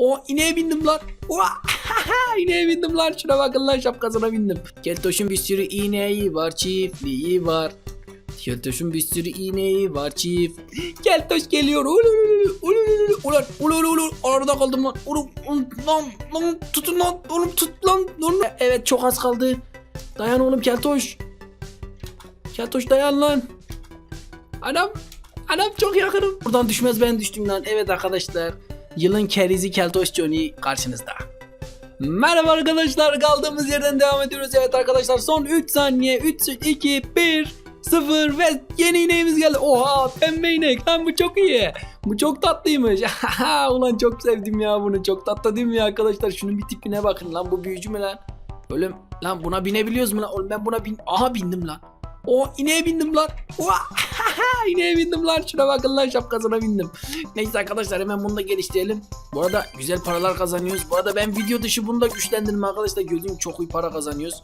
O ineğe bindim lan. Oha! ineğe bindim lan. Şuna bakın lan şapkasına bindim. Keltoş'un bir sürü ineği var. Çiftliği var. Keltoş'un bir sürü ineği var çift. Keltoş geliyor. Ulan ulan ulan arada kaldım lan. Oğlum, lan lan tutun lan. Oğlum tut lan. Oğlum. Evet çok az kaldı. Dayan oğlum Keltoş. Keltoş dayan lan. Anam. Anam çok yakınım. Buradan düşmez ben düştüm lan. Evet arkadaşlar. Yılın kerizi Keltoş Johnny karşınızda. Merhaba arkadaşlar kaldığımız yerden devam ediyoruz. Evet arkadaşlar son 3 saniye 3 2 1 0 ve yeni ineğimiz geldi. Oha pembe inek lan bu çok iyi. Bu çok tatlıymış. Ulan çok sevdim ya bunu. Çok tatlı değil mi arkadaşlar? Şunun bir tipine bakın lan bu büyücü mü lan? Oğlum lan buna binebiliyoruz mu lan? Oğlum ben buna bin... Aha bindim lan. O ineğe bindim lan. Oha! ineğe bindim lan. Şuna bakın lan şapkasına bindim. Neyse arkadaşlar hemen bunu da geliştirelim. Bu arada güzel paralar kazanıyoruz. Bu arada ben video dışı bunu da güçlendirdim arkadaşlar. Gördüğüm çok iyi para kazanıyoruz.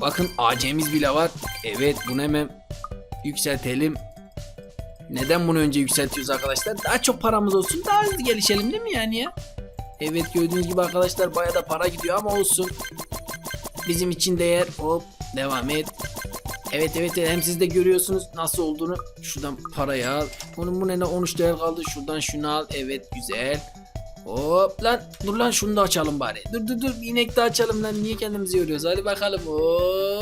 Bakın AC'miz bile var. Evet bunu hemen yükseltelim. Neden bunu önce yükseltiyoruz arkadaşlar? Daha çok paramız olsun. Daha hızlı gelişelim değil mi yani ya? Evet gördüğünüz gibi arkadaşlar baya da para gidiyor ama olsun. Bizim için değer. Hop devam et. Evet evet hem siz de görüyorsunuz nasıl olduğunu. Şuradan parayı al. Onun bu ne 13 değer kaldı. Şuradan şunu al. Evet güzel. Hop lan dur lan şunu da açalım bari. Dur dur dur inek de açalım lan. Niye kendimizi yoruyoruz? Hadi bakalım.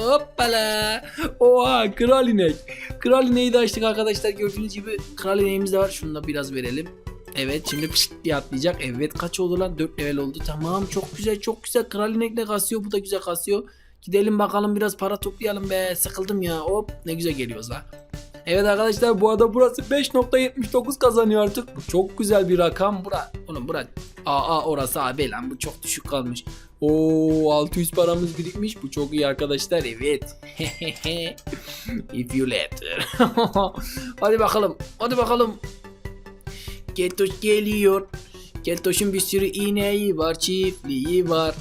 Hoppala. Oha kral inek. Kral ineği de açtık arkadaşlar. Gördüğünüz gibi kral ineğimiz de var. Şunu da biraz verelim. Evet şimdi pışt diye atlayacak. Evet kaç oldu lan? 4 level oldu. Tamam çok güzel çok güzel. Kral inekle kasıyor. Bu da güzel kasıyor. Gidelim bakalım biraz para toplayalım be. Sıkıldım ya. Hop ne güzel geliyoruz la. Evet arkadaşlar bu arada burası 5.79 kazanıyor artık. Bu çok güzel bir rakam. Bura, oğlum bura. Aa orası abi lan bu çok düşük kalmış. Oo 600 paramız birikmiş. Bu çok iyi arkadaşlar. Evet. If you let. Hadi bakalım. Hadi bakalım. Keltoş geliyor. Keltoş'un bir sürü ineği var, çiftliği var.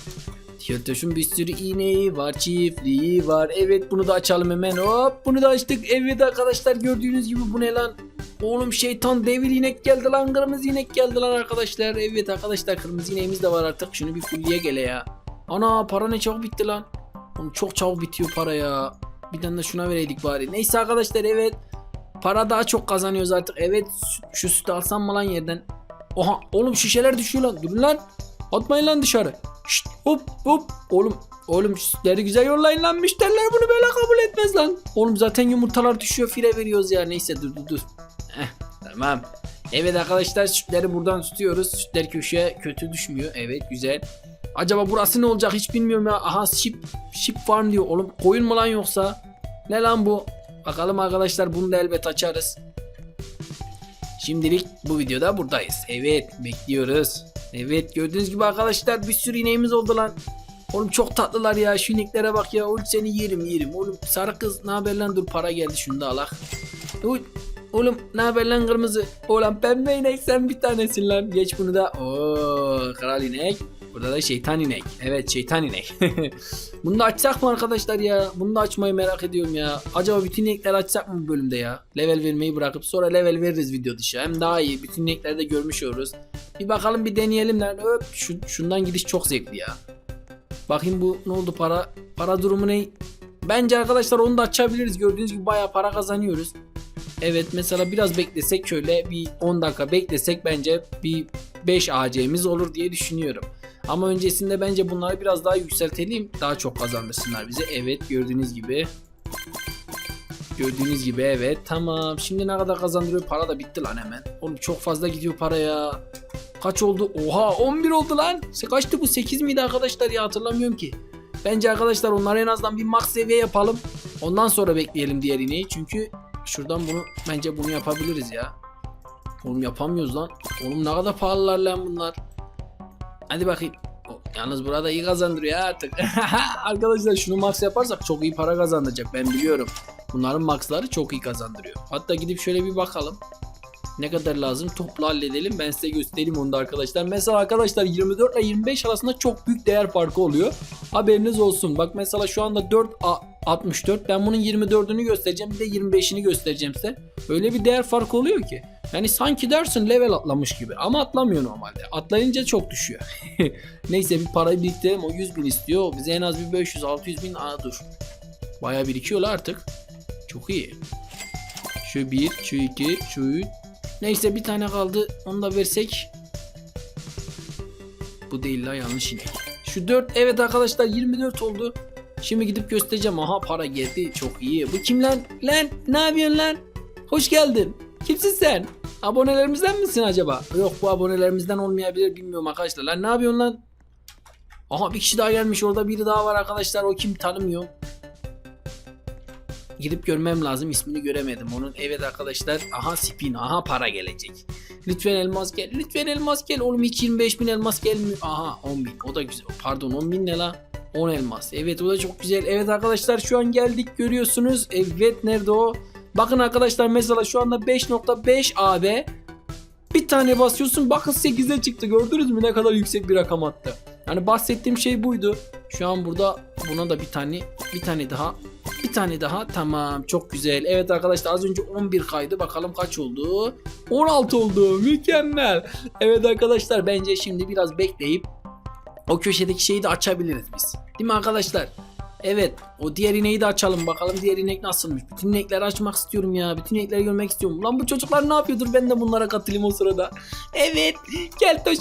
Keltoş'un bir sürü ineği var, çiftliği var. Evet bunu da açalım hemen. Hop bunu da açtık. Evet arkadaşlar gördüğünüz gibi bu ne lan? Oğlum şeytan devil inek geldi lan. Kırmızı inek geldi lan arkadaşlar. Evet arkadaşlar kırmızı ineğimiz de var artık. Şunu bir fulliye gele ya. Ana para ne çabuk bitti lan. Oğlum çok çabuk bitiyor para ya. Bir tane de şuna vereydik bari. Neyse arkadaşlar evet. Para daha çok kazanıyoruz artık. Evet şu sütü alsam mı lan yerden? Oha oğlum şişeler düşüyor lan. Durun lan. Atmayın lan dışarı. Şşt hop hop. Oğlum oğlum sütleri güzel yollayın lan. Müşteriler bunu böyle kabul etmez lan. Oğlum zaten yumurtalar düşüyor file veriyoruz ya. Neyse dur dur dur. Heh, tamam. Evet arkadaşlar sütleri buradan tutuyoruz. Sütler köşeye kötü düşmüyor. Evet güzel. Acaba burası ne olacak hiç bilmiyorum ya. Aha ship, ship farm diyor. Oğlum koyun mu lan yoksa? Ne lan bu? Bakalım arkadaşlar bunu da elbet açarız. Şimdilik bu videoda buradayız. Evet bekliyoruz. Evet gördüğünüz gibi arkadaşlar bir sürü ineğimiz oldu lan. Oğlum çok tatlılar ya şu ineklere bak ya. Oğlum seni yerim yerim. Oğlum sarı kız ne haber lan dur para geldi şunu da alak. Oy, Oğlum ne haber lan kırmızı? Oğlum pembe inek sen bir tanesin lan. Geç bunu da. Oo kral inek. Burada da şeytan inek. Evet şeytan inek. Bunu da açsak mı arkadaşlar ya? Bunu da açmayı merak ediyorum ya. Acaba bütün inekleri açsak mı bu bölümde ya? Level vermeyi bırakıp sonra level veririz video dışı. Hem daha iyi. Bütün inekleri de görmüş oluruz. Bir bakalım bir deneyelim lan. Öp. Şu, şundan gidiş çok zevkli ya. Bakayım bu ne oldu para? Para durumu ne? Bence arkadaşlar onu da açabiliriz. Gördüğünüz gibi bayağı para kazanıyoruz. Evet mesela biraz beklesek şöyle bir 10 dakika beklesek bence bir 5 AC'miz olur diye düşünüyorum. Ama öncesinde bence bunları biraz daha yükseltelim. Daha çok kazandırsınlar bize. Evet gördüğünüz gibi. Gördüğünüz gibi evet tamam. Şimdi ne kadar kazandırıyor? Para da bitti lan hemen. Oğlum çok fazla gidiyor para ya. Kaç oldu? Oha 11 oldu lan. Kaçtı bu? 8 miydi arkadaşlar ya hatırlamıyorum ki. Bence arkadaşlar onları en azından bir max seviye yapalım. Ondan sonra bekleyelim diğer ineği. Çünkü şuradan bunu bence bunu yapabiliriz ya. Oğlum yapamıyoruz lan. Oğlum ne kadar pahalılar lan bunlar. Hadi bakayım. Yalnız burada iyi kazandırıyor artık. Arkadaşlar şunu max yaparsak çok iyi para kazandıracak ben biliyorum. Bunların maxları çok iyi kazandırıyor. Hatta gidip şöyle bir bakalım. Ne kadar lazım toplu halledelim ben size göstereyim onu da arkadaşlar. Mesela arkadaşlar 24 ile 25 arasında çok büyük değer farkı oluyor. Haberiniz olsun. Bak mesela şu anda 4 A- 64 ben bunun 24'ünü göstereceğim bir de 25'ini göstereceğim size. Öyle bir değer farkı oluyor ki. Yani sanki dersin level atlamış gibi ama atlamıyor normalde. Atlayınca çok düşüyor. Neyse bir parayı biriktirelim o 100 bin istiyor. Bize en az bir 500-600 bin. Aa dur. Baya birikiyorlar artık. Çok iyi. Şu bir, şu iki, şu üç. Neyse bir tane kaldı. Onu da versek. Bu değil la yanlış inek. Şu 4 evet arkadaşlar 24 oldu. Şimdi gidip göstereceğim. Aha para geldi. Çok iyi. Bu kim lan? Lan ne yapıyorsun lan? Hoş geldin. Kimsin sen? Abonelerimizden misin acaba? Yok bu abonelerimizden olmayabilir bilmiyorum arkadaşlar. Lan ne yapıyorsun lan? Aha bir kişi daha gelmiş. Orada biri daha var arkadaşlar. O kim tanımıyor. Gidip görmem lazım. ismini göremedim onun. Evet arkadaşlar. Aha spin. Aha para gelecek. Lütfen elmas gel. Lütfen elmas gel. Oğlum hiç 25 bin elmas gelmiyor. Aha 10 bin. O da güzel. Pardon 10 bin ne la? 10 elmas. Evet o da çok güzel. Evet arkadaşlar şu an geldik görüyorsunuz. Evet nerede o? Bakın arkadaşlar mesela şu anda 5.5 AB. Bir tane basıyorsun bakın 8'e çıktı. Gördünüz mü ne kadar yüksek bir rakam attı. Yani bahsettiğim şey buydu. Şu an burada buna da bir tane bir tane daha bir tane daha tamam çok güzel. Evet arkadaşlar az önce 11 kaydı bakalım kaç oldu? 16 oldu mükemmel. Evet arkadaşlar bence şimdi biraz bekleyip o köşedeki şeyi de açabiliriz biz. Değil mi arkadaşlar? Evet o diğer ineği de açalım bakalım diğer inek nasılmış. Bütün inekleri açmak istiyorum ya. Bütün inekleri görmek istiyorum. Lan bu çocuklar ne yapıyordur ben de bunlara katılayım o sırada. Evet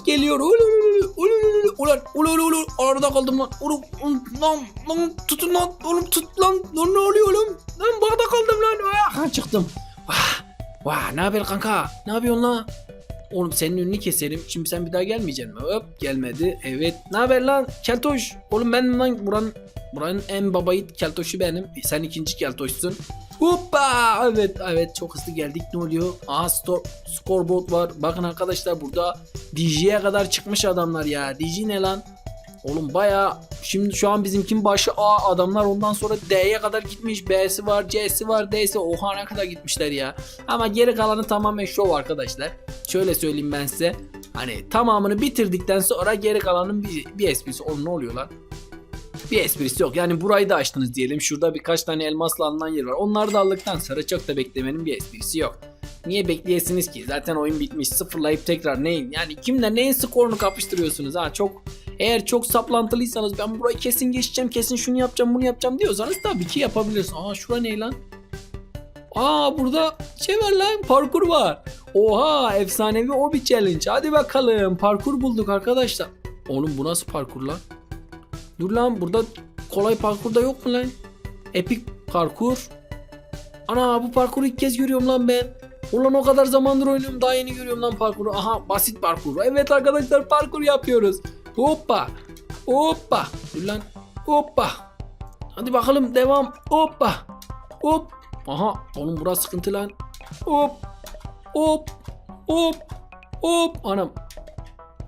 geliyor. Ulu, ulu, ulu, Ulan ulu ulu arada kaldım lan. Ulu, lan lan tutun lan. Oğlum tut lan. Lan ne oluyor oğlum? Lan bağda kaldım lan. Ah, çıktım. Vah. Vah ne haber kanka? Ne yapıyorsun lan? Oğlum senin önünü keserim. Şimdi sen bir daha gelmeyeceksin mi? Hop gelmedi. Evet. Ne haber lan? Keltoş. Oğlum ben lan buranın buranın en baba yiğit keltoşu benim. Sen ikinci keltoşsun. Hoppa! Evet evet çok hızlı geldik. Ne oluyor? Aha store, scoreboard var. Bakın arkadaşlar burada DJ'ye kadar çıkmış adamlar ya. DJ ne lan? Oğlum baya şimdi şu an bizimkin başı A adamlar ondan sonra D'ye kadar gitmiş. B'si var, C'si var, D'si oha ne kadar gitmişler ya. Ama geri kalanı tamamen şov arkadaşlar. Şöyle söyleyeyim ben size. Hani tamamını bitirdikten sonra geri kalanın bir, bir esprisi. Oğlum ne oluyor lan? Bir esprisi yok. Yani burayı da açtınız diyelim. Şurada birkaç tane elmasla alınan yer var. Onları da aldıktan sonra çok da beklemenin bir esprisi yok. Niye bekleyesiniz ki? Zaten oyun bitmiş. Sıfırlayıp tekrar neyin? Yani kimle neyin skorunu kapıştırıyorsunuz ha? Çok eğer çok saplantılıysanız ben burayı kesin geçeceğim, kesin şunu yapacağım, bunu yapacağım diyorsanız tabii ki yapabilirsiniz. Aa şura ne lan? Aa burada şey var lan parkur var. Oha efsanevi o bir challenge. Hadi bakalım parkur bulduk arkadaşlar. Oğlum bu nasıl parkur lan? Dur lan burada kolay parkur da yok mu lan? Epic parkur. Ana bu parkuru ilk kez görüyorum lan ben. Ulan o kadar zamandır oynuyorum daha yeni görüyorum lan parkuru. Aha basit parkur. Evet arkadaşlar parkur yapıyoruz. Hoppa. Hoppa. Dur lan. Hoppa. Hadi bakalım devam. Hoppa. Hop. Aha oğlum burası sıkıntı lan. Hop. Hop. Hop. Hop. Anam.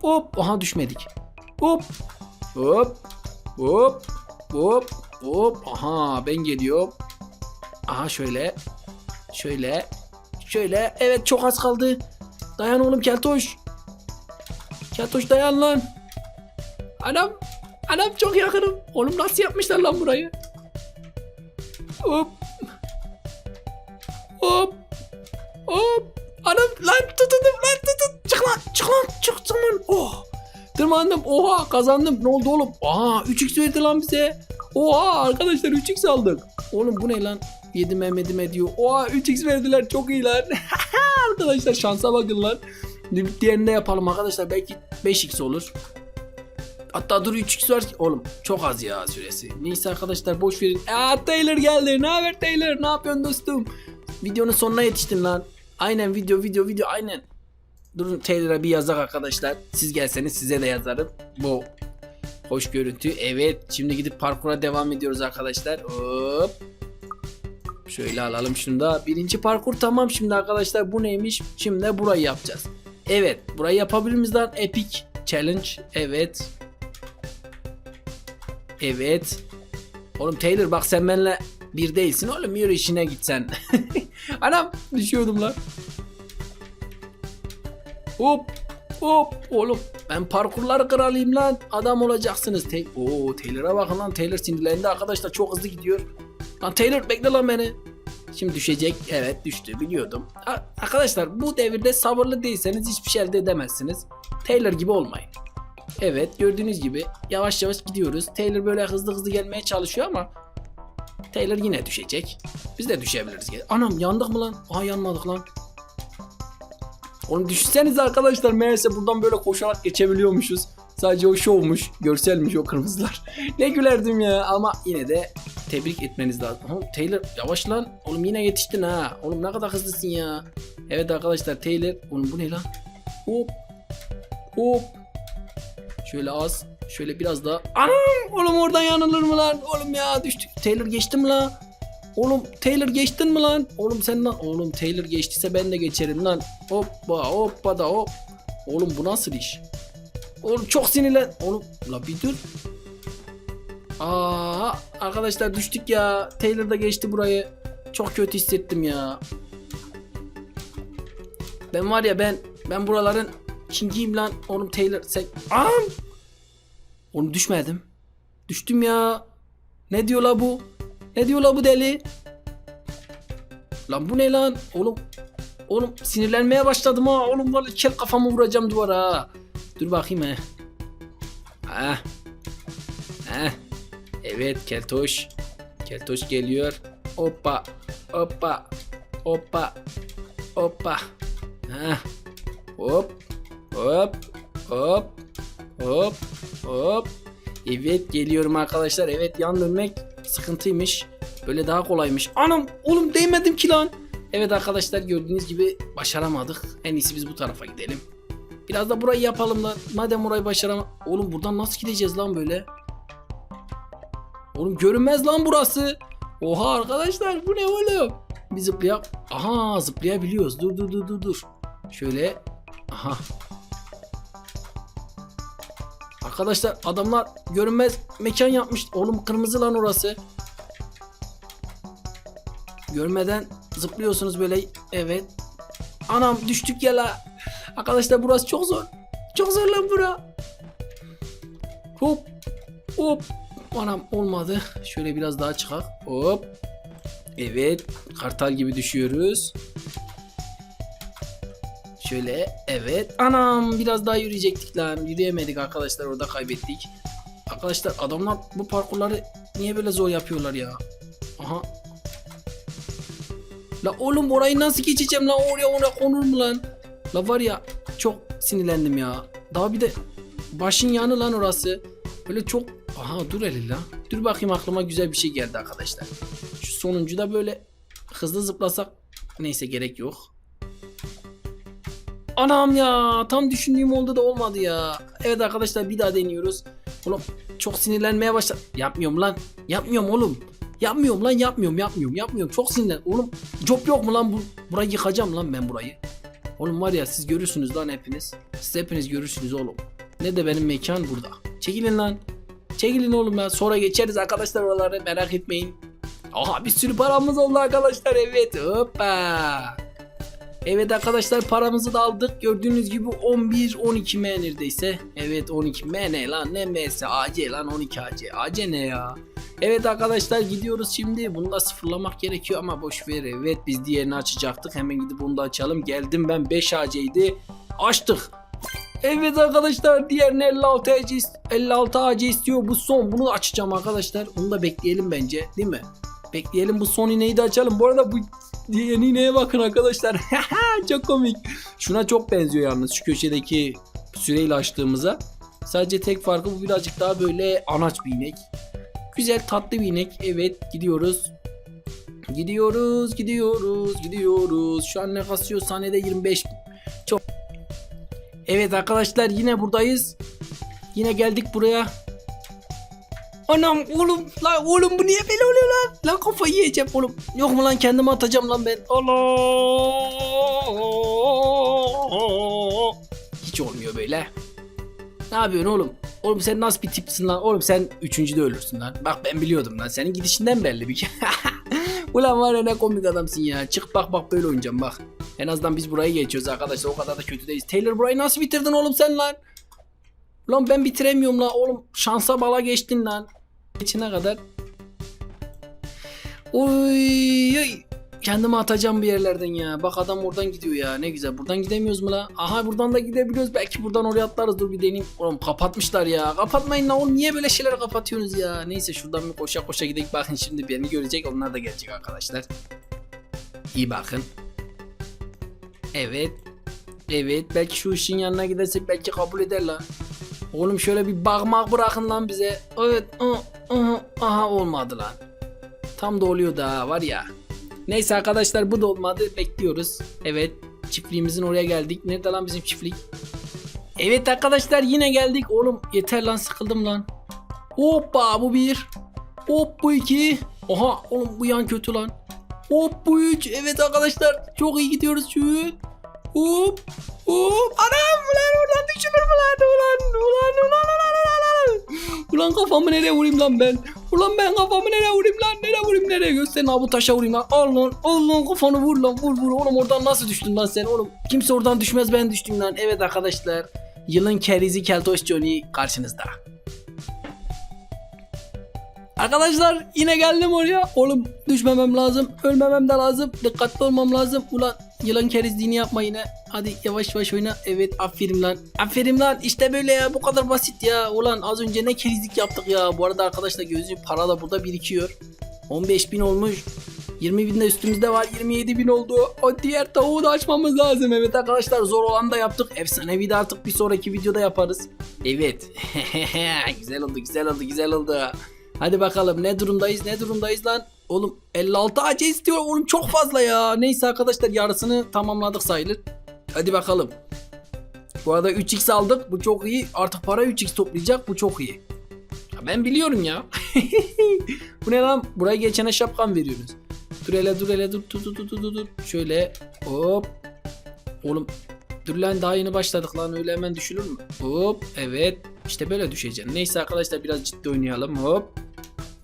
Hop. Aha düşmedik. Hop. Hop. Hop. Hop. Hop. Aha ben geliyorum. Aha şöyle. Şöyle. Şöyle. Evet çok az kaldı. Dayan oğlum Keltoş. Keltoş dayan lan. Anam. Anam çok yakınım. Oğlum nasıl yapmışlar lan burayı? Hop. Hop. Hop. Anam lan tutundum lan tutun. Çık lan. Çık lan. Çık lan. Oh. Tırmandım. Oha kazandım. Ne oldu oğlum? Aa 3x verdi lan bize. Oha arkadaşlar 3x aldık. Oğlum bu ne lan? Yedime medime diyor. Oha 3x verdiler çok iyi lan. arkadaşlar şansa bakın lan. Diğerini de yapalım arkadaşlar. Belki 5x olur. Hatta dur 3x var. Oğlum çok az ya süresi. Neyse arkadaşlar boş verin. Aa Taylor geldi. Ne haber Taylor? Ne yapıyorsun dostum? Videonun sonuna yetiştin lan. Aynen video video video aynen. Durun Taylor'a bir yazak arkadaşlar. Siz gelseniz size de yazarım. Bu hoş görüntü. Evet şimdi gidip parkura devam ediyoruz arkadaşlar. Hop. Şöyle alalım şunu da. Birinci parkur tamam şimdi arkadaşlar. Bu neymiş? Şimdi burayı yapacağız. Evet burayı yapabilir miyiz lan? Epic Challenge. Evet. Evet. Oğlum Taylor bak sen benimle bir değilsin oğlum yürü işine git sen. Anam düşüyordum lan. Hop hop oğlum ben parkurlar kralıyım lan adam olacaksınız. Te Oo Taylor'a bakın lan Taylor sinirlendi arkadaşlar çok hızlı gidiyor. Lan Taylor bekle lan beni. Şimdi düşecek. Evet düştü biliyordum. Arkadaşlar bu devirde sabırlı değilseniz hiçbir şey elde edemezsiniz. Taylor gibi olmayın. Evet gördüğünüz gibi yavaş yavaş gidiyoruz. Taylor böyle hızlı hızlı gelmeye çalışıyor ama Taylor yine düşecek. Biz de düşebiliriz. Anam yandık mı lan? Aha yanmadık lan. Oğlum düşünsenize arkadaşlar meğerse buradan böyle koşarak geçebiliyormuşuz. Sadece o şovmuş, görselmiş o kırmızılar. ne gülerdim ya ama yine de tebrik etmeniz lazım. Oğlum Taylor yavaş lan. Oğlum yine yetiştin ha. Oğlum ne kadar hızlısın ya. Evet arkadaşlar Taylor. Oğlum bu ne lan? Hop. Hop. Şöyle az. Şöyle biraz daha. Anam! Oğlum oradan yanılır mı lan? Oğlum ya düştük. Taylor geçtim la. Oğlum Taylor geçtin mi lan? Oğlum sen lan. Oğlum Taylor geçtiyse ben de geçerim lan. Hoppa hoppa da hop. Oğlum bu nasıl iş? Oğlum çok sinirlen. Oğlum la bir dur. Aa arkadaşlar düştük ya. Taylor da geçti burayı. Çok kötü hissettim ya. Ben var ya ben ben buraların kingiyim lan. Oğlum Taylor sen... Anam! Oğlum düşmedim. Düştüm ya. Ne diyor la bu? Ne diyor la bu deli? Lan bu ne lan? Oğlum Oğlum sinirlenmeye başladım ha. Oğlum vallahi kel kafamı vuracağım duvara. ha. Dur bakayım he. Ha. Ha. Evet keltoş. Keltoş geliyor. Hoppa. Hoppa. Hoppa. Hoppa. Ha. Hop. Hop. Hop. Hop. Hop. Evet geliyorum arkadaşlar. Evet yan dönmek sıkıntıymış. Böyle daha kolaymış. Anam oğlum değmedim ki lan. Evet arkadaşlar gördüğünüz gibi başaramadık. En iyisi biz bu tarafa gidelim. Biraz da burayı yapalım lan. Madem burayı başaram... Oğlum buradan nasıl gideceğiz lan böyle? Oğlum görünmez lan burası. Oha arkadaşlar bu ne oğlum? Bir zıplayak. Aha zıplayabiliyoruz. Dur dur dur dur dur. Şöyle. Aha. Arkadaşlar adamlar görünmez mekan yapmış. Oğlum kırmızı lan orası. Görmeden zıplıyorsunuz böyle. Evet. Anam düştük ya la. Arkadaşlar burası çok zor. Çok zor lan bura. Hop. Hop. Anam olmadı. Şöyle biraz daha çıkak. Hop. Evet. Kartal gibi düşüyoruz. Şöyle evet. Anam biraz daha yürüyecektik lan. Yürüyemedik arkadaşlar orada kaybettik. Arkadaşlar adamlar bu parkurları niye böyle zor yapıyorlar ya? Aha. La oğlum orayı nasıl geçeceğim lan? Oraya oraya konur mu lan? La var ya çok sinirlendim ya. Daha bir de başın yanı lan orası. Böyle çok... Aha dur hele la. Dur bakayım aklıma güzel bir şey geldi arkadaşlar. Şu sonuncu da böyle hızlı zıplasak. Neyse gerek yok. Anam ya tam düşündüğüm oldu da olmadı ya. Evet arkadaşlar bir daha deniyoruz. Oğlum çok sinirlenmeye başladı. Yapmıyorum lan. Yapmıyorum oğlum. Yapmıyorum lan yapmıyorum yapmıyorum yapmıyorum. Çok sinirlen. Oğlum job yok mu lan bu? Burayı yıkacağım lan ben burayı. Oğlum var ya siz görürsünüz lan hepiniz. Siz hepiniz görürsünüz oğlum. Ne de benim mekan burada. Çekilin lan. Çekilin oğlum ya. Sonra geçeriz arkadaşlar oraları merak etmeyin. Aha bir sürü paramız oldu arkadaşlar evet. Hoppa. Evet arkadaşlar paramızı da aldık. Gördüğünüz gibi 11 12 M neredeyse. Evet 12 M ne lan ne M'si AC lan 12 AC. AC ne ya? Evet arkadaşlar gidiyoruz şimdi. Bunu da sıfırlamak gerekiyor ama boş ver. Evet biz diğerini açacaktık. Hemen gidip bunu da açalım. Geldim ben 5 AC'ydi. Açtık. Evet arkadaşlar diğerini 56 AC, ist- 56 AC istiyor. Bu son. Bunu açacağım arkadaşlar. Onu da bekleyelim bence. Değil mi? Bekleyelim bu son iğneyi de açalım. Bu arada bu yeni iğneye bakın arkadaşlar. çok komik. Şuna çok benziyor yalnız şu köşedeki süreyle açtığımıza. Sadece tek farkı bu birazcık daha böyle anaç bir inek. Güzel tatlı bir inek. Evet gidiyoruz. Gidiyoruz, gidiyoruz, gidiyoruz. Şu an ne kasıyor? Saniyede 25. Çok. Evet arkadaşlar yine buradayız. Yine geldik buraya. Anam oğlum lan oğlum bu niye böyle oluyor lan? Lan kafayı yiyeceğim oğlum. Yok mu lan kendimi atacağım lan ben. Allah. Hiç olmuyor böyle. Ne yapıyorsun oğlum? Oğlum sen nasıl bir tipsin lan? Oğlum sen üçüncüde ölürsün lan. Bak ben biliyordum lan. Senin gidişinden belli bir kere. Ulan var ya ne komik adamsın ya. Çık bak bak böyle oynayacağım bak. En azından biz burayı geçiyoruz arkadaşlar. O kadar da kötü değiliz. Taylor burayı nasıl bitirdin oğlum sen lan? Lan ben bitiremiyorum lan oğlum. Şansa bala geçtin lan. Geçine kadar. Oy oy. kendimi atacağım bir yerlerden ya. Bak adam oradan gidiyor ya. Ne güzel. Buradan gidemiyoruz mu la? Aha buradan da gidebiliyoruz. Belki buradan oraya atlarız. Dur bir deneyeyim. Oğlum kapatmışlar ya. Kapatmayın lan oğlum. Niye böyle şeyler kapatıyorsunuz ya? Neyse şuradan bir koşa koşa gidelim. Bakın şimdi beni görecek. Onlar da gelecek arkadaşlar. İyi bakın. Evet. Evet. Belki şu ışığın yanına gidersek belki kabul eder lan. Oğlum şöyle bir bakmak bırakın lan bize. Evet. Aha, aha, olmadı lan. Tam da oluyor da var ya. Neyse arkadaşlar bu da olmadı. Bekliyoruz. Evet. Çiftliğimizin oraya geldik. Nerede lan bizim çiftlik? Evet arkadaşlar yine geldik. Oğlum yeter lan sıkıldım lan. Hoppa bu bir. Hop bu iki. Oha oğlum bu yan kötü lan. Hop bu üç. Evet arkadaşlar çok iyi gidiyoruz şu. Hop. Hop. Anam ulan oradan düşülür mü lan? Ulan ulan ulan ulan ulan ulan. Kafamı nereye vurayım lan ben? Ulan ben kafamı nereye vurayım lan? Nereye vurayım nereye? Gösterin abi bu taşa vurayım lan. Al lan. Al lan kafanı vur lan. Vur vur. Oğlum oradan nasıl düştün lan sen oğlum? Kimse oradan düşmez ben düştüm lan. Evet arkadaşlar. Yılın kerizi Keltoş Johnny karşınızda. Arkadaşlar yine geldim oraya. Oğlum düşmemem lazım. Ölmemem de lazım. Dikkatli olmam lazım. Ulan yılan kerizliğini yapma yine. Hadi yavaş yavaş oyna. Evet aferin lan. Aferin lan. İşte böyle ya. Bu kadar basit ya. Ulan az önce ne kerizlik yaptık ya. Bu arada arkadaşlar gözü para da burada birikiyor. 15 bin olmuş. 20 bin de üstümüzde var. 27 bin oldu. O diğer tavuğu da açmamız lazım. Evet arkadaşlar zor olan da yaptık. Efsanevi de artık bir sonraki videoda yaparız. Evet. güzel oldu güzel oldu güzel oldu. Hadi bakalım ne durumdayız ne durumdayız lan. Oğlum 56 AC istiyor oğlum çok fazla ya. Neyse arkadaşlar yarısını tamamladık sayılır. Hadi bakalım. Bu arada 3x aldık. Bu çok iyi. Artık para 3x toplayacak. Bu çok iyi. Ya ben biliyorum ya. Bu ne lan? Buraya geçene şapkan veriyoruz. Dur hele dur hele dur dur dur dur dur. Şöyle hop. Oğlum dur lan daha yeni başladık lan öyle hemen düşülür mü? Hop evet. İşte böyle düşeceksin. Neyse arkadaşlar biraz ciddi oynayalım. Hop.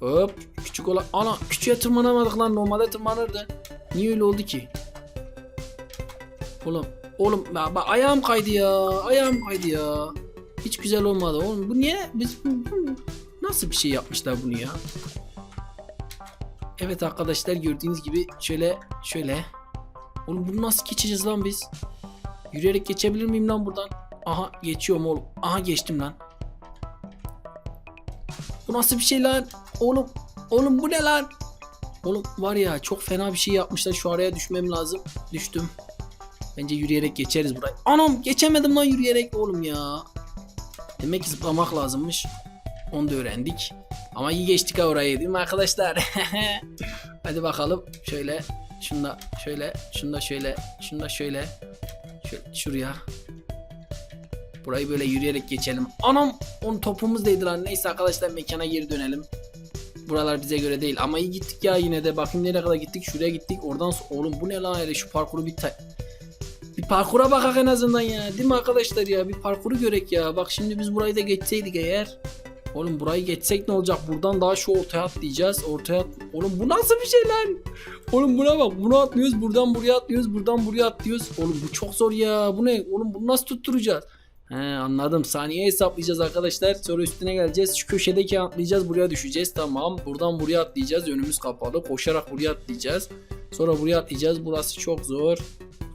Hop. Küçük olan. Ana küçüğe tırmanamadık lan. Normalde tırmanırdı. Niye öyle oldu ki? Oğlum. Oğlum ya bak ayağım kaydı ya. Ayağım kaydı ya. Hiç güzel olmadı. Oğlum bu niye? Biz nasıl bir şey yapmışlar bunu ya? Evet arkadaşlar gördüğünüz gibi şöyle şöyle. Oğlum bunu nasıl geçeceğiz lan biz? Yürüyerek geçebilir miyim lan buradan? Aha geçiyorum oğlum. Aha geçtim lan. Nasıl bir şey lan? Oğlum, oğlum bu ne lan? Oğlum var ya çok fena bir şey yapmışlar. Şu araya düşmem lazım. Düştüm. Bence yürüyerek geçeriz burayı. Anam geçemedim lan yürüyerek oğlum ya. Demek ki zıplamak lazımmış. Onu da öğrendik. Ama iyi geçtik ha orayı değil mi arkadaşlar? Hadi bakalım. Şöyle. Şunda şöyle. Şunda şöyle. Şunda şöyle. Şöyle şuraya. Burayı böyle yürüyerek geçelim. Anam! Onun topumuz değdi lan. Neyse arkadaşlar mekana geri dönelim. Buralar bize göre değil. Ama iyi gittik ya yine de. Bakayım nereye kadar gittik. Şuraya gittik. Oradan so- oğlum bu ne lan hele şu parkuru bir ta- bir parkura bakak en azından ya. Değil mi arkadaşlar ya? Bir parkuru görek ya. Bak şimdi biz burayı da geçseydik eğer. Oğlum burayı geçsek ne olacak? Buradan daha şu ortaya atlayacağız. Ortaya at- Oğlum bu nasıl bir şey lan? Oğlum buna bak. Bunu atlıyoruz. Buradan buraya atlıyoruz. Buradan buraya atlıyoruz. Oğlum bu çok zor ya. Bu ne? Oğlum bunu nasıl tutturacağız? He anladım. Saniye hesaplayacağız arkadaşlar. Sonra üstüne geleceğiz. Şu köşedeki atlayacağız. Buraya düşeceğiz. Tamam. Buradan buraya atlayacağız. Önümüz kapalı. Koşarak buraya atlayacağız. Sonra buraya atlayacağız. Burası çok zor.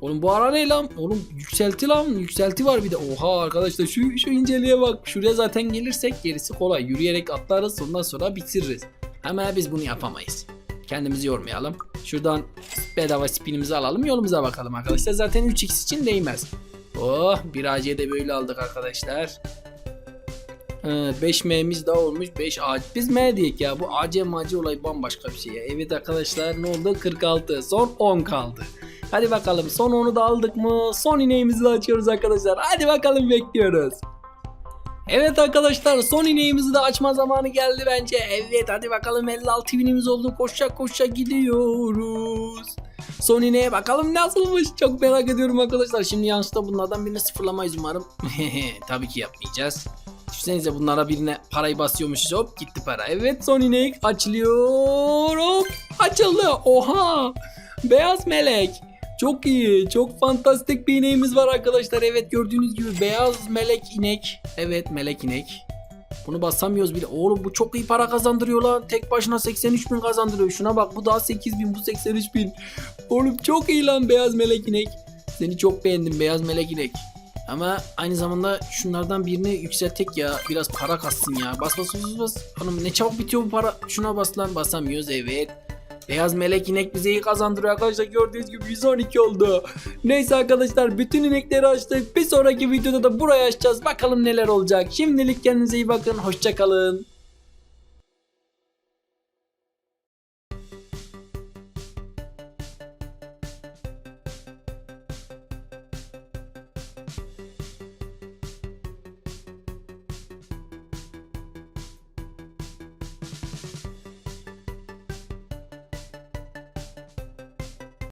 Oğlum bu ara ne lan? Oğlum yükselti lan. Yükselti var bir de. Oha arkadaşlar şu, şu inceliğe bak. Şuraya zaten gelirsek gerisi kolay. Yürüyerek atlarız. Ondan sonra bitiririz. Ama biz bunu yapamayız. Kendimizi yormayalım. Şuradan bedava spinimizi alalım. Yolumuza bakalım arkadaşlar. Zaten 3x için değmez. Oh bir AC de böyle aldık arkadaşlar. 5 M'miz daha olmuş 5 AC. Biz M diyek ya bu AC mac olay bambaşka bir şey ya. Evet arkadaşlar ne oldu 46 son 10 kaldı. Hadi bakalım son 10'u da aldık mı? Son ineğimizi de açıyoruz arkadaşlar. Hadi bakalım bekliyoruz. Evet arkadaşlar son ineğimizi de açma zamanı geldi bence. Evet hadi bakalım 56 binimiz oldu. Koşacak koşacak gidiyoruz. Son ineğe bakalım nasılmış. Çok merak ediyorum arkadaşlar. Şimdi yanlışlıkla bunlardan birini sıfırlamayız umarım. Tabii ki yapmayacağız. Düşünsenize bunlara birine parayı basıyormuşuz. Hop gitti para. Evet son inek açılıyor. Hop açıldı. Oha. Beyaz melek. Çok iyi. Çok fantastik bir ineğimiz var arkadaşlar. Evet gördüğünüz gibi beyaz melek inek. Evet melek inek. Bunu basamıyoruz bile. Oğlum bu çok iyi para kazandırıyor lan. Tek başına 83 bin kazandırıyor. Şuna bak bu daha 8 bin bu 83 bin. Oğlum çok iyi lan beyaz melek inek. Seni çok beğendim beyaz melek inek. Ama aynı zamanda şunlardan birini yükseltek ya. Biraz para kassın ya. Bas bas bas bas. Hanım ne çabuk bitiyor bu para. Şuna bas lan basamıyoruz evet. Beyaz melek inek bize iyi kazandırıyor arkadaşlar. Gördüğünüz gibi 112 oldu. Neyse arkadaşlar bütün inekleri açtık. Bir sonraki videoda da burayı açacağız. Bakalım neler olacak. Şimdilik kendinize iyi bakın. Hoşçakalın.